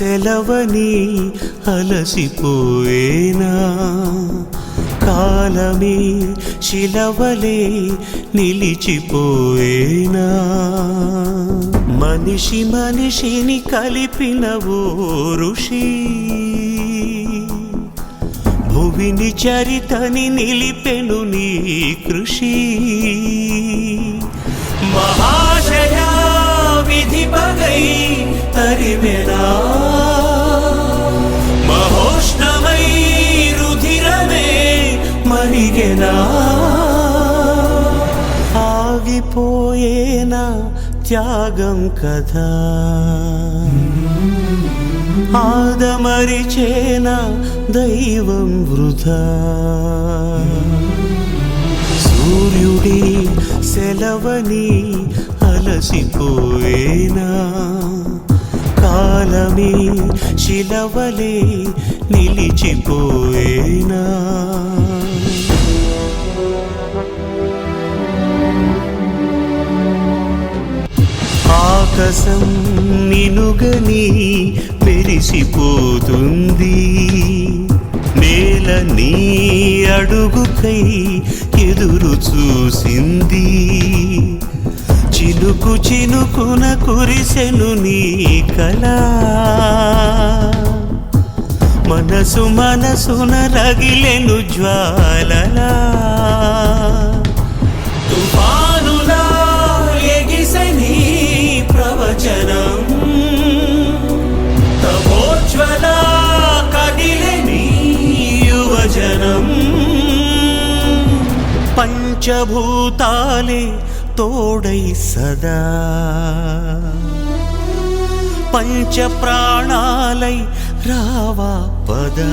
సెలవని అలసిపోయేనా? కాలమే శిలవలే నిలిచిపోయేనా? మనిషి మనిషిని కలిపిన ఓ ఋషి భువిని చరితని నిలిపెను నీ కృషి. మహాశయా విధి పగై తరిమెనా? మరిగెనా ఆగిపోయేనా త్యాగం కదా. ఆదమరిచేన దైవం వృధా. సూర్యుడి సెలవని అలసిపోయేనా. కాలమే శిలవలే నిలిచిపోయేనా. ఆకాశం నినుగని మెరిసిపోతుంది. నేల నీ అడుగుకై ఎదురు చూసింది. చినుకు చినుకున కురిసెను నీ కళ. మనసు మనసున రగిలెను జ్వాలలా. పంచభూతాలే తోడై సదా. పంచ ప్రాణాలై రావా పదా.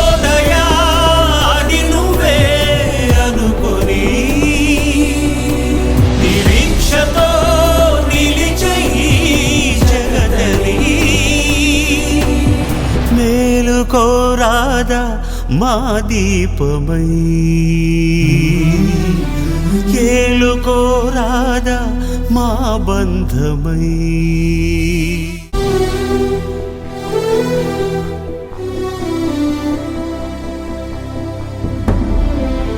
రాధా మా దీపమై. ఏలుకోరాదా మా బంధమై.